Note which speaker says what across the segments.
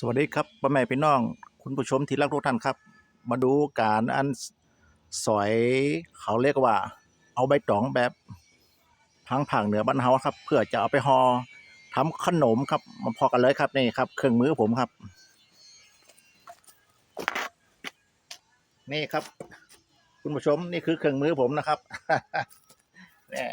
Speaker 1: สวัสดีครับพ่อแม่พี่น้อง คุณผู้ชมที่รักทุกท่านครับ มาดูการอันสอยเขาเรียกว่า เอาใบตองแบบทางภาคเหนือบ้านเฮาครับ เพื่อจะเอาไปห่อทำขนมครับมาพอกันเลยครับนี่ครับ เครื่องมือผมครับ นี่ครับ คุณผู้ชมนี่คือเครื่องมือผมนะครับเนี่ย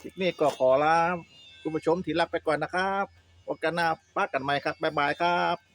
Speaker 1: คลิปนี้ก็ขอลาคุณผู้ชมที่รักไปก่อนนะครับโอกาสหน้าป้ากันใหม่ครับบ๊ายบายครับ